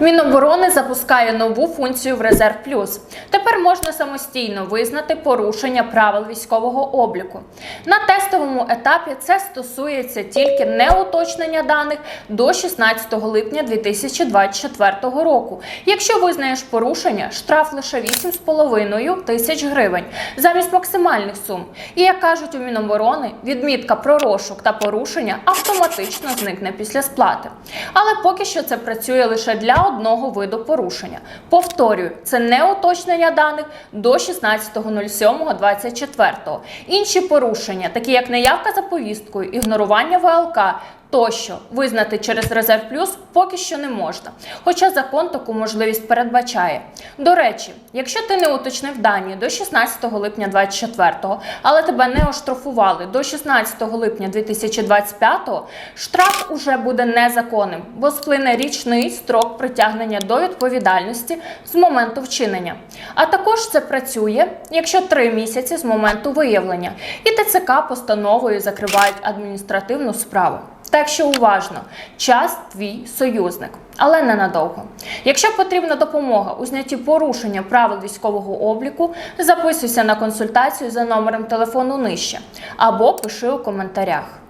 Міноборони запускає нову функцію в Резерв Плюс. Тепер можна самостійно визнати порушення правил військового обліку. На тестовому етапі це стосується тільки неуточнення даних до 16 липня 2024 року. Якщо визнаєш порушення, штраф лише 8,5 тисяч гривень замість максимальних сум. І як кажуть у Міноборони, відмітка про розшук та порушення автоматично зникне після сплати. Але поки що це працює лише для одного виду порушення. Повторюю, це не уточнення даних до 16.07.24. Інші порушення, такі як неявка за повісткою, ігнорування ВЛК. Тощо визнати через резерв плюс поки що не можна, хоча закон таку можливість передбачає. До речі, якщо ти не уточнив дані до 16 липня 2024, але тебе не оштрафували до 16 липня 2025-го, штраф уже буде незаконним, бо сплине річний строк притягнення до відповідальності з моменту вчинення. А також це працює, якщо три місяці з моменту виявлення, і ТЦК постановою закривають адміністративну справу. Так що уважно, час твій союзник, але ненадовго. Якщо потрібна допомога у знятті порушення правил військового обліку, записуйся на консультацію за номером телефону нижче або пиши у коментарях.